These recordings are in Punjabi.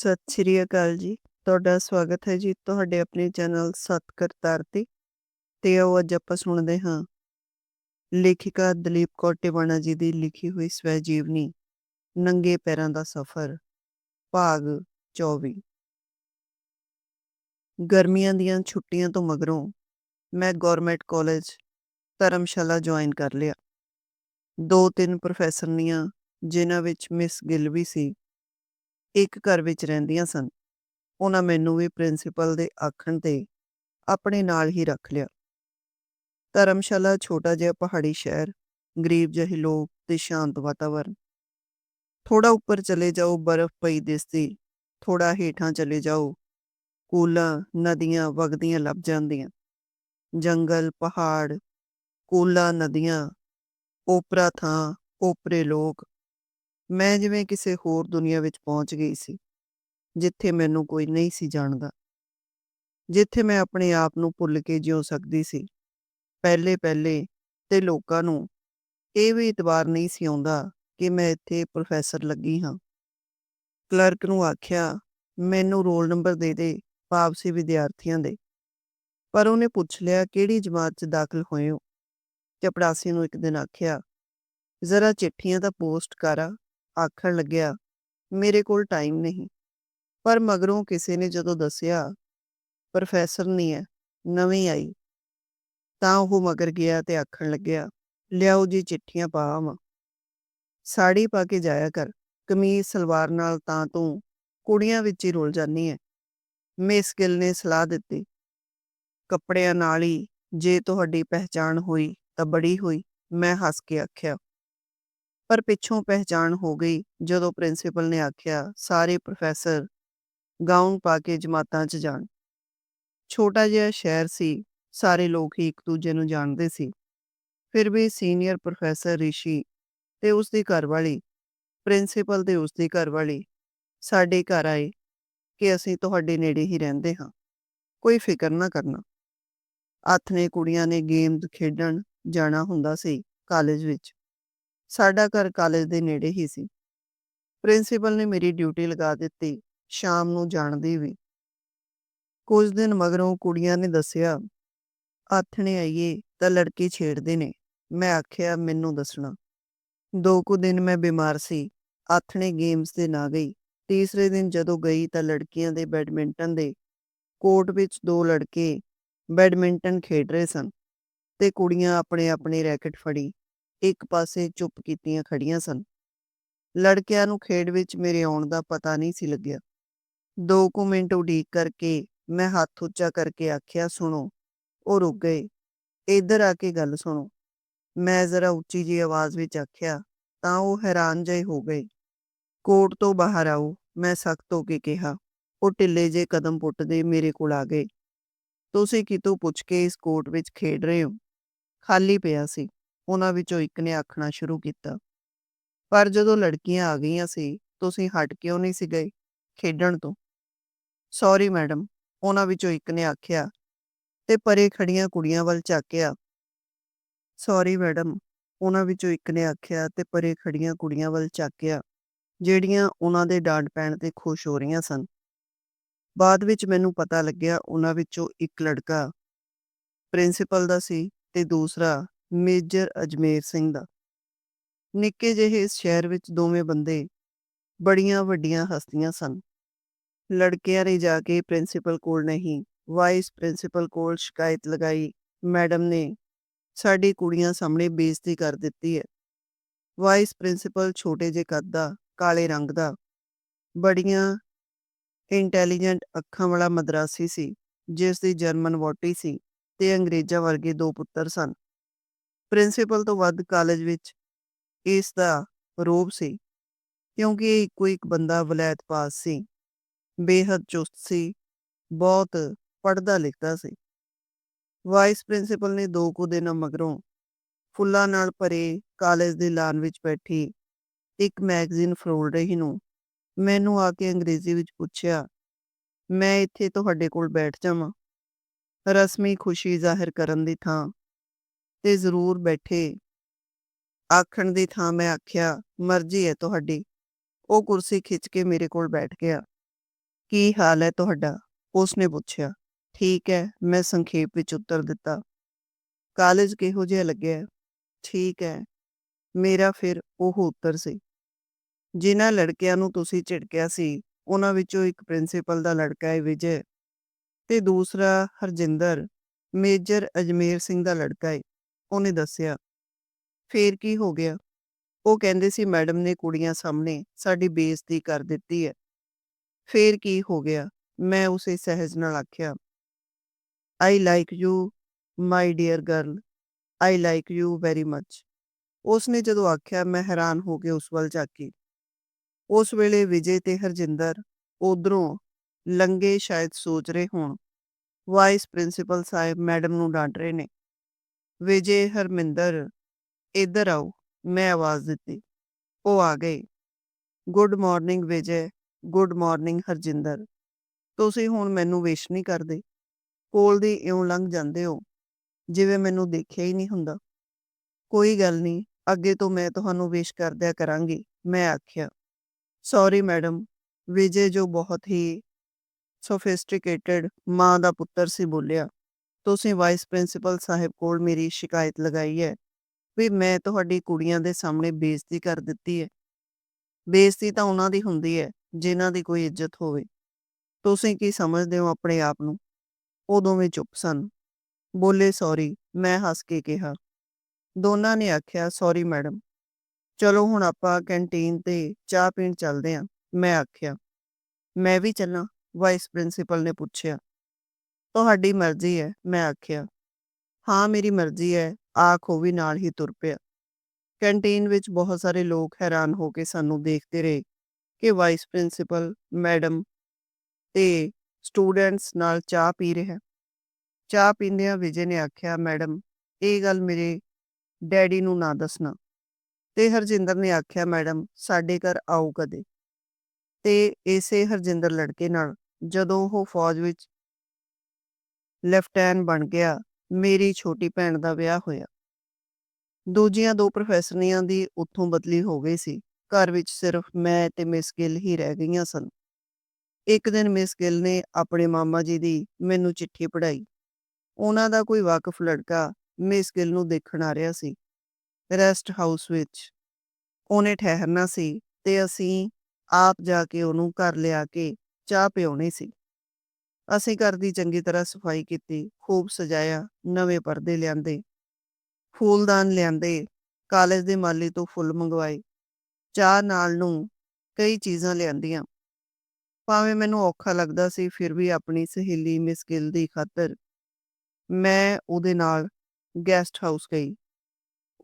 ਸਤਿ ਸ਼੍ਰੀ ਅਕਾਲ ਜੀ। ਤੁਹਾਡਾ ਸਵਾਗਤ ਹੈ ਜੀ ਤੁਹਾਡੇ ਆਪਣੇ ਚੈਨਲ ਸਤ ਕਰਤਾਰ ਤੇ ਤੇ ਆਓ ਅੱਜ ਆਪਾਂ ਸੁਣਦੇ ਹਾਂ। ਲੇਖਿਕਾ ਦਲੀਪ ਕੌਰ ਟਿਵਾਣਾ ਜੀ ਦੀ ਲਿਖੀ ਹੋਈ ਸਵੈ ਜੀਵਨੀ ਨੰਗੇ ਪੈਰਾਂ ਦਾ ਸਫ਼ਰ, ਭਾਗ 24 ਗਰਮੀਆਂ ਦੀਆਂ ਛੁੱਟੀਆਂ ਤੋਂ ਮਗਰੋਂ ਮੈਂ ਗਵਰਨਮੈਂਟ ਕਾਲਜ ਧਰਮਸ਼ਾਲਾ ਜੁਆਇਨ ਕਰ ਲਿਆ। ਦੋ ਤਿੰਨ ਪ੍ਰੋਫੈਸਰ ਨੀਆਂ, ਜਿਨ੍ਹਾਂ ਵਿੱਚ ਮਿਸ ਗਿੱਲ ਵੀ ਸੀ। ਇੱਕ ਘਰ ਵਿੱਚ ਰਹਿੰਦੀਆਂ ਸਨ। ਉਹਨਾਂ ਮੈਨੂੰ ਵੀ ਪ੍ਰਿੰਸੀਪਲ ਦੇ ਆਖਣ ਤੇ ਆਪਣੇ ਨਾਲ ਹੀ ਰੱਖ ਲਿਆ। ਧਰਮਸ਼ਾਲਾ ਛੋਟਾ ਜਿਹਾ ਪਹਾੜੀ ਸ਼ਹਿਰ, ਗਰੀਬ ਜਿਹੇ ਲੋਕ ਤੇ ਸ਼ਾਂਤ ਵਾਤਾਵਰਨ। ਥੋੜਾ ਉੱਪਰ ਚਲੇ ਜਾਓ, ਬਰਫ਼ ਪਈ ਦਿਸਦੀ। ਥੋੜਾ ਹੇਠਾਂ ਚਲੇ ਜਾਓ। ਕੂਲਾਂ, ਨਦੀਆਂ ਵਗਦੀਆਂ ਲੱਭ ਜਾਂਦੀਆਂ। ਜੰਗਲ, ਪਹਾੜ, ਕੂਲਾਂ, ਨਦੀਆਂ, ਓਪਰਾ ਥਾਂ, ਓਪਰੇ ਲੋਕ। ਮੈਂ ਜਿਵੇਂ ਕਿਸੇ ਹੋਰ ਦੁਨੀਆ ਵਿੱਚ ਪਹੁੰਚ ਗਈ ਸੀ, ਜਿੱਥੇ ਮੈਨੂੰ ਕੋਈ ਨਹੀਂ ਸੀ ਜਾਣਦਾ। ਜਿੱਥੇ ਮੈਂ ਆਪਣੇ ਆਪ ਨੂੰ ਭੁੱਲ ਕੇ ਜਿਉ ਸਕਦੀ ਸੀ। ਪਹਿਲੇ ਪਹਿਲੇ ਤੇ ਲੋਕਾਂ ਨੂੰ ਇਹ ਵੀ ਇਤਬਾਰ ਨਹੀਂ ਸੀ ਆਉਂਦਾ ਕਿ ਮੈਂ ਇੱਥੇ ਪ੍ਰੋਫੈਸਰ ਲੱਗੀ ਹਾਂ। ਕਲਰਕ ਨੂੰ ਆਖਿਆ, ਮੈਨੂੰ ਰੋਲ ਨੰਬਰ ਦੇ ਦੇ ਭਾਵ ਵਿਦਿਆਰਥੀਆਂ ਦੇ। ਪਰ ਉਹਨੇ ਪੁੱਛ ਲਿਆ, ਕਿਹੜੀ ਜਮਾਤ 'ਚ ਦਾਖਲ ਹੋਏ ਹੋ? ਚਪੜਾਸੀ ਨੂੰ ਇੱਕ ਦਿਨ ਆਖਿਆ, ਜ਼ਰਾ ਚਿੱਠੀਆਂ ਦਾ ਪੋਸਟ ਕਰ ਆਖਣ ਲੱਗਿਆ, ਮੇਰੇ ਕੋਲ ਟਾਈਮ ਨਹੀਂ। ਪਰ ਮਗਰੋਂ ਕਿਸੇ ਨੇ ਜਦੋਂ ਦੱਸਿਆ, ਪ੍ਰੋਫੈਸਰ ਨਹੀਂ ਹੈ ਨਵੀਂ ਆਈ। ਤਾਂ ਉਹ ਮਗਰ ਗਿਆ ਤੇ ਆਖਣ ਲੱਗਿਆ, ਲਿਆਓ ਜੀ ਚਿੱਠੀਆਂ ਪਾਵਾਂ ਸਾੜੀ ਪਾ ਕੇ ਜਾਇਆ ਕਰ, ਕਮੀਜ਼, ਸਲਵਾਰ ਨਾਲ ਤਾਂ ਤੂੰ ਕੁੜੀਆਂ ਵਿੱਚ ਹੀ ਰੁਲ ਜਾਨੀ ਹੈ ਮਿਸ ਗਿੱਲ ਨੇ ਸਲਾਹ ਦਿੱਤੀ। ਕੱਪੜਿਆਂ ਨਾਲ ਹੀ, ਜੇ ਤੁਹਾਡੀ ਪਹਿਚਾਣ ਹੋਈ ਤਾਂ ਬੜੀ ਹੋਈ, ਮੈਂ ਹੱਸ ਕੇ ਆਖਿਆ। ਪਰ ਪਿੱਛੋਂ ਪਹਿਚਾਣ ਹੋ ਗਈ, ਜਦੋਂ ਪ੍ਰਿੰਸੀਪਲ ਨੇ ਆਖਿਆ, ਸਾਰੇ ਪ੍ਰੋਫੈਸਰ ਗਾਊਨ ਪਾ ਕੇ ਜਮਾਤਾਂ 'ਚ ਜਾਣ। ਛੋਟਾ ਜਿਹਾ ਸ਼ਹਿਰ ਸੀ, ਸਾਰੇ ਲੋਕ ਹੀ ਇੱਕ ਦੂਜੇ ਨੂੰ ਜਾਣਦੇ ਸੀ। ਫਿਰ ਵੀ ਸੀਨੀਅਰ ਪ੍ਰੋਫੈਸਰ ਰਿਸ਼ੀ ਤੇ ਉਸ ਦੀ ਘਰਵਾਲੀ, ਪ੍ਰਿੰਸੀਪਲ ਤੇ ਉਸ ਦੀ ਘਰਵਾਲੀ, ਸਾਡੇ ਘਰ ਆਏ ਕਿ ਅਸੀਂ ਤੁਹਾਡੇ ਨੇੜੇ ਹੀ ਰਹਿੰਦੇ ਹਾਂ। ਕੋਈ ਫਿਕਰ ਨਾ ਕਰਨਾ। ਆਥਨੇ ਕੁੜੀਆਂ ਨੇ ਗੇਮਸ ਖੇਡਣ ਜਾਣਾ ਹੁੰਦਾ ਸੀ, ਕਾਲਜ ਵਿੱਚ। ਸਾਡਾ ਘਰ ਕਾਲਜ ਦੇ ਨੇੜੇ ਹੀ ਸੀ। ਪ੍ਰਿੰਸੀਪਲ ਨੇ ਮੇਰੀ ਡਿਊਟੀ ਲਗਾ ਦਿੱਤੀ, ਸ਼ਾਮ ਨੂੰ ਜਾਣਦੀ ਵੀ। ਕੁਝ ਦਿਨ ਮਗਰੋਂ ਕੁੜੀਆਂ ਨੇ ਦੱਸਿਆ ਆਥਣੇ ਆਈਏ, ਤਾਂ ਲੜਕੇ ਛੇੜਦੇ ਨੇ। ਮੈਂ ਆਖਿਆ, ਮੈਨੂੰ ਦੱਸਣਾ। ਦੋ ਕੁ ਦਿਨ ਮੈਂ ਬਿਮਾਰ ਸੀ ਆਥਣੇ ਗੇਮਸ ਤੇ ਨਾ ਗਈ। ਤੀਸਰੇ ਦਿਨ ਜਦੋਂ ਗਈ, ਤਾਂ ਲੜਕੀਆਂ ਦੇ ਬੈਡਮਿੰਟਨ ਦੇ ਕੋਰਟ ਵਿੱਚ ਦੋ ਲੜਕੇ ਬੈਡਮਿੰਟਨ ਖੇਡ ਰਹੇ ਸਨ ਤੇ ਕੁੜੀਆਂ ਆਪਣੇ ਆਪਣੇ ਰੈਕਟ ਫੜੀ। ਇੱਕ ਪਾਸੇ ਚੁੱਪ ਕੀਤੀਆਂ ਖੜੀਆਂ ਸਨ। ਲੜਕਿਆਂ ਨੂੰ ਖੇਡ ਵਿੱਚ ਮੇਰੇ ਆਉਣ ਦਾ ਪਤਾ ਨਹੀਂ ਸੀ ਲੱਗਿਆ। ਦੋ ਕੁ ਮਿੰਟ ਉਡੀਕ ਕਰਕੇ ਮੈਂ ਹੱਥ ਉੱਚਾ ਕਰਕੇ ਆਖਿਆ ਸੁਣੋ ਉਹ ਰੁਕ ਗਏ। ਇੱਧਰ ਆ ਕੇ ਗੱਲ ਸੁਣੋ। ਮੈਂ ਜ਼ਰਾ ਉੱਚੀ ਜੀ ਆਵਾਜ਼ ਵਿੱਚ ਆਖਿਆ ਤਾਂ ਉਹ ਹੈਰਾਨ ਜਿਹੇ ਹੋ ਗਏ। ਕੋਰਟ ਤੋਂ ਬਾਹਰ ਆਓ। ਮੈਂ ਸਖਤ ਹੋ ਕੇ ਕਿਹਾ ਉਹ ਢਿੱਲੇ ਜੇ ਕਦਮ ਪੁੱਟਦੇ ਮੇਰੇ ਕੋਲ ਆ ਗਏ। ਤੁਸੀਂ ਕਿਤੋਂ ਪੁੱਛ ਕੇ ਇਸ ਕੋਰਟ ਵਿੱਚ ਖੇਡ ਰਹੇ ਹੋ? ਖਾਲੀ ਪਿਆ ਸੀ। ਉਹਨਾਂ ਵਿੱਚੋਂ ਇੱਕ ਨੇ ਆਖਣਾ ਸ਼ੁਰੂ ਕੀਤਾ। ਪਰ ਜਦੋਂ ਲੜਕੀਆਂ ਆ ਗਈਆਂ ਸੀ, ਤੁਸੀਂ ਹਟ ਕਿਉਂ ਨਹੀਂ ਸੀ ਗਏ ਖੇਡਣ ਤੋਂ? ਸੌਰੀ ਮੈਡਮ ਉਹਨਾਂ ਵਿੱਚੋਂ ਇੱਕ ਨੇ ਆਖਿਆ ਤੇ ਪਰੇ ਖੜੀਆਂ ਕੁੜੀਆਂ ਵੱਲ ਝਾਕਿਆ। ਸੌਰੀ ਮੈਡਮ ਉਹਨਾਂ ਵਿੱਚੋਂ ਇੱਕ ਨੇ ਆਖਿਆ ਤੇ ਪਰੇ ਖੜੀਆਂ ਕੁੜੀਆਂ ਵੱਲ ਝਾਕਿਆ, ਜਿਹੜੀਆਂ ਉਹਨਾਂ ਦੇ ਡਾਂਟ ਪੈਣ ਤੇ ਖੁਸ਼ ਹੋ ਰਹੀਆਂ ਸਨ। ਬਾਅਦ ਵਿੱਚ ਮੈਨੂੰ ਪਤਾ ਲੱਗਿਆ ਉਹਨਾਂ ਵਿੱਚੋਂ ਇੱਕ ਲੜਕਾ ਪ੍ਰਿੰਸੀਪਲ ਦਾ ਸੀ ਤੇ ਦੂਸਰਾ ਮੇਜਰ ਅਜਮੇਰ ਸਿੰਘ ਦਾ। ਨਿੱਕੇ ਜਿਹੇ ਇਸ ਸ਼ਹਿਰ ਵਿੱਚ ਦੋਵੇਂ ਬੰਦੇ ਬੜੀਆਂ ਵੱਡੀਆਂ ਹਸਤੀਆਂ ਸਨ। ਲੜਕਿਆਂ ਨੇ ਜਾ ਕੇ ਪ੍ਰਿੰਸੀਪਲ ਕੋਲ ਨਹੀਂ, ਵਾਈਸ ਪ੍ਰਿੰਸੀਪਲ ਕੋਲ ਸ਼ਿਕਾਇਤ ਲਗਾਈ, ਮੈਡਮ ਨੇ ਸਾਡੀ ਕੁੜੀਆਂ ਸਾਹਮਣੇ ਬੇਇੱਜ਼ਤੀ ਕਰ ਦਿੱਤੀ ਹੈ। ਵਾਈਸ ਪ੍ਰਿੰਸੀਪਲ ਛੋਟੇ ਜਿਹੇ ਕੱਦ ਦਾ, ਕਾਲੇ ਰੰਗ ਦਾ, ਬੜੀਆਂ ਇੰਟੈਲੀਜੈਂਟ ਅੱਖਾਂ ਵਾਲਾ ਮਦਰਾਸੀ ਸੀ ਜਿਸ ਦੀ ਜਰਮਨ ਵੋਟੀ ਸੀ ਤੇ ਅੰਗਰੇਜ਼ਾਂ ਵਰਗੇ ਦੋ ਪੁੱਤਰ ਸਨ। ਪ੍ਰਿੰਸੀਪਲ ਤੋਂ ਵੱਧ ਕਾਲਜ ਵਿੱਚ ਇਸ ਦਾ ਰੋਬ ਸੀ, ਕਿਉਂਕਿ ਇਹ ਇੱਕੋ ਇੱਕ ਬੰਦਾ ਵਲੈਤ ਪਾਸ ਸੀ, ਬੇਹੱਦ ਚੁਸਤ ਸੀ, ਬਹੁਤ ਪੜ੍ਹਦਾ ਲਿਖਦਾ ਸੀ। ਵਾਈਸ ਪ੍ਰਿੰਸੀਪਲ ਨੇ ਦੋ ਕੁ ਦਿਨ ਮਗਰੋਂ ਫੁੱਲਾਂ ਨਾਲ ਭਰੇ ਕਾਲਜ ਦੇ ਲਾਨ ਵਿੱਚ ਬੈਠੀ ਇੱਕ ਮੈਗਜ਼ੀਨ ਫਰੋਲ ਰਹੀ ਨੂੰ ਮੈਨੂੰ ਆ ਕੇ ਅੰਗਰੇਜ਼ੀ ਵਿੱਚ ਪੁੱਛਿਆ, ਮੈਂ ਇੱਥੇ ਤੁਹਾਡੇ ਕੋਲ ਬੈਠ ਜਾਵਾਂ। ਰਸਮੀ ਖੁਸ਼ੀ ਜ਼ਾਹਿਰ ਕਰਨ ਦੀ ਥਾਂ ਤੇ ਜ਼ਰੂਰ ਬੈਠੇ। ਆਖਣ ਦੀ ਥਾਂ ਮੈਂ ਆਖਿਆ, ਮਰਜ਼ੀ ਹੈ ਤੁਹਾਡੀ। ਉਹ ਕੁਰਸੀ ਖਿੱਚ ਕੇ ਮੇਰੇ ਕੋਲ ਬੈਠ ਗਿਆ। ਕੀ ਹਾਲ ਹੈ ਤੁਹਾਡਾ? ਉਸਨੇ ਪੁੱਛਿਆ। ਠੀਕ ਹੈ ਮੈਂ ਸੰਖੇਪ ਵਿੱਚ ਉੱਤਰ ਦਿੱਤਾ। ਕਾਲਜ ਕਿਹੋ ਜਿਹਾ ਲੱਗਿਆ? ਠੀਕ ਹੈ ਮੇਰਾ ਫਿਰ ਉਹ ਉੱਤਰ ਸੀ। ਜਿਨ੍ਹਾਂ ਲੜਕਿਆਂ ਨੂੰ ਤੁਸੀਂ ਝਿੜਕਿਆ ਸੀ ਉਹਨਾਂ ਵਿੱਚੋਂ ਇੱਕ ਪ੍ਰਿੰਸੀਪਲ ਦਾ ਲੜਕਾ ਹੈ ਵਿਜੇ। ਤੇ ਦੂਸਰਾ ਹਰਜਿੰਦਰ, ਮੇਜਰ ਅਜਮੇਰ ਸਿੰਘ ਦਾ ਲੜਕਾ ਹੈ ਉਹਨੇ ਦੱਸਿਆ, ਫੇਰ ਕੀ ਹੋ ਗਿਆ? ਉਹ ਕਹਿੰਦੇ ਸੀ, ਮੈਡਮ ਨੇ ਕੁੜੀਆਂ ਸਾਹਮਣੇ ਸਾਡੀ ਬੇਇੱਜ਼ਤੀ ਕਰ ਦਿੱਤੀ ਹੈ। ਫੇਰ ਕੀ ਹੋ ਗਿਆ? ਮੈਂ ਉਸੇ ਸਹਿਜ ਨਾਲ ਆਖਿਆ I like you my dear girl I like you very much ਉਸਨੇ ਜਦੋਂ ਆਖਿਆ, ਮੈਂ ਹੈਰਾਨ ਹੋ ਕੇ ਉਸ ਵੱਲ ਝਾਕੀ। ਉਸ ਵੇਲੇ ਵਿਜੇ ਤੇ ਹਰਜਿੰਦਰ ਉਧਰੋਂ ਲੰਗੇ ਸ਼ਾਇਦ ਸੋਚ ਰਹੇ ਹੋਣ। ਵਾਈਸ ਪ੍ਰਿੰਸੀਪਲ ਸਾਹਿਬ ਮੈਡਮ ਨੂੰ ਡਾਂਟ ਰਹੇ ਨੇ। ਵਿਜੇ ਹਰਮਿੰਦਰ, ਇੱਧਰ ਆਓ, ਮੈਂ ਆਵਾਜ਼ ਦਿੱਤੀ। ਉਹ ਆ ਗਏ। Good morning Vijay, good morning Harjinder. ਤੁਸੀਂ ਹੁਣ ਮੈਨੂੰ ਵਿਸ਼ ਨਹੀਂ ਕਰਦੇ। ਕੋਲ ਦੀ ਇਉਂ ਲੰਘ ਜਾਂਦੇ ਹੋ, ਜਿਵੇਂ ਮੈਨੂੰ ਦੇਖਿਆ ਹੀ ਨਹੀਂ ਹੁੰਦਾ। ਕੋਈ ਗੱਲ ਨਹੀਂ, ਅੱਗੇ ਤੋਂ ਮੈਂ ਤੁਹਾਨੂੰ ਵਿਸ਼ ਕਰਦਿਆ ਕਰਾਂਗੀ, ਮੈਂ ਆਖਿਆ। ਸੌਰੀ ਮੈਡਮ ਵਿਜੇ ਜੋ ਬਹੁਤ ਹੀ ਸੋਫਿਸਟੀਕੇਟਡ ਮਾਂ ਦਾ ਪੁੱਤਰ ਸੀ ਬੋਲਿਆ। ਤੁਸੀਂ ਵਾਈਸ ਪ੍ਰਿੰਸੀਪਲ ਸਾਹਿਬ ਕੋਲ ਮੇਰੀ ਸ਼ਿਕਾਇਤ ਲਗਾਈ ਹੈ ਵੀ ਮੈਂ ਤੁਹਾਡੀ ਕੁੜੀਆਂ ਦੇ ਸਾਹਮਣੇ ਬੇਇੱਜ਼ਤੀ ਕਰ ਦਿੱਤੀ ਹੈ। ਬੇਇੱਜ਼ਤੀ ਤਾਂ ਉਹਨਾਂ ਦੀ ਹੁੰਦੀ ਹੈ, ਜਿਨ੍ਹਾਂ ਦੀ ਕੋਈ ਇੱਜ਼ਤ ਹੋਵੇ। ਤੁਸੀਂ ਕੀ ਸਮਝਦੇ ਹੋ ਆਪਣੇ ਆਪ ਨੂੰ? ਉਹ ਦੋਵੇਂ ਚੁੱਪ ਸਨ। ਬੋਲੇ, ਸੌਰੀ, ਮੈਂ ਹੱਸ ਕੇ ਕਿਹਾ। ਦੋਨਾਂ ਨੇ ਆਖਿਆ, ਸੌਰੀ, ਮੈਡਮ। ਚਲੋ, ਹੁਣ ਆਪਾਂ ਕੈਂਟੀਨ ਤੇ ਚਾਹ ਪੀਣ ਚੱਲਦੇ ਆਂ ਮੈਂ ਆਖਿਆ, ਮੈਂ ਵੀ ਚੱਲਾਂ। ਵਾਈਸ ਪ੍ਰਿੰਸੀਪਲ ਨੇ ਪੁੱਛਿਆ ਤੁਹਾਡੀ ਮਰਜ਼ੀ ਹੈ ਮੈਂ ਆਖਿਆ। ਹਾਂ, ਮੇਰੀ ਮਰਜ਼ੀ ਹੈ ਆਖ ਉਹ ਵੀ ਨਾਲ ਹੀ ਤੁਰ ਪਿਆ। ਕੈਂਟੀਨ ਵਿੱਚ ਬਹੁਤ ਸਾਰੇ ਲੋਕ ਹੈਰਾਨ ਹੋ ਕੇ ਸਾਨੂੰ ਦੇਖਦੇ ਰਹੇ ਕਿ ਵਾਈਸ ਪ੍ਰਿੰਸੀਪਲ, ਮੈਡਮ ਤੇ ਸਟੂਡੈਂਟਸ ਨਾਲ ਚਾਹ ਪੀ ਰਿਹਾ। ਚਾਹ ਪੀਂਦਿਆਂ ਵਿਜੇ ਨੇ ਆਖਿਆ, ਮੈਡਮ, ਇਹ ਗੱਲ ਮੇਰੇ ਡੈਡੀ ਨੂੰ ਨਾ ਦੱਸਣਾ। ਤੇ ਹਰਜਿੰਦਰ ਨੇ ਆਖਿਆ, ਮੈਡਮ, ਸਾਡੇ ਘਰ ਆਓ ਕਦੇ? ਤੇ ਇਸੇ ਹਰਜਿੰਦਰ ਲੜਕੇ ਨਾਲ ਜਦੋਂ ਉਹ ਫੌਜ ਵਿੱਚ ਲੈਫਟੈਨ ਬਣ ਗਿਆ, ਮੇਰੀ ਛੋਟੀ ਭੈਣ ਦਾ ਵਿਆਹ ਹੋਇਆ। ਦੂਜੀਆਂ ਦੋ ਪ੍ਰੋਫੈਸਰਨੀਆਂ ਦੀ ਉੱਥੋਂ ਬਦਲੀ ਹੋ ਗਈ ਸੀ। ਘਰ ਵਿੱਚ ਸਿਰਫ ਮੈਂ ਤੇ ਮਿਸ ਗਿੱਲ ਹੀ ਰਹਿ ਗਈਆਂ ਸਨ। ਇੱਕ ਦਿਨ ਮਿਸ ਗਿੱਲ ਨੇ ਆਪਣੇ ਮਾਮਾ ਜੀ ਦੀ ਮੈਨੂੰ ਚਿੱਠੀ ਪੜਾਈ ਉਹਨਾਂ ਦਾ ਕੋਈ ਵਾਕਫ ਲੜਕਾ ਮਿਸ ਗਿੱਲ ਨੂੰ ਦੇਖਣ ਆ ਰਿਹਾ ਸੀ। ਰੈਸਟ ਹਾਊਸ ਵਿੱਚ ਉਹਨੇ ਠਹਿਰਨਾ ਸੀ ਤੇ ਅਸੀਂ ਆਪ ਜਾ ਕੇ ਉਹਨੂੰ ਘਰ ਲਿਆ ਕੇ ਚਾਹ ਪਿਉਣੀ ਸੀ। ਅਸੀਂ ਘਰ ਦੀ ਚੰਗੀ ਤਰ੍ਹਾਂ ਸਫ਼ਾਈ ਕੀਤੀ, ਖੂਬ ਸਜਾਇਆ, ਨਵੇਂ ਪਰਦੇ ਲਿਆਂਦੇ, ਫੂਲਦਾਨ ਲਿਆਂਦੇ, ਕਾਲਜ ਦੇ ਮਾਲੀ ਤੋਂ ਫੁੱਲ ਮੰਗਵਾਏ, ਚਾਹ ਨਾਲ ਨੂੰ ਕਈ ਚੀਜ਼ਾਂ ਲਿਆਂਦੀਆਂ। ਭਾਵੇਂ ਮੈਨੂੰ ਔਖਾ ਲੱਗਦਾ ਸੀ, ਫਿਰ ਵੀ ਆਪਣੀ ਸਹੇਲੀ ਮਿਸ ਗਿੱਲ ਦੀ ਖਾਤਰ ਮੈਂ ਉਹਦੇ ਨਾਲ ਗੈਸਟ ਹਾਊਸ ਗਈ।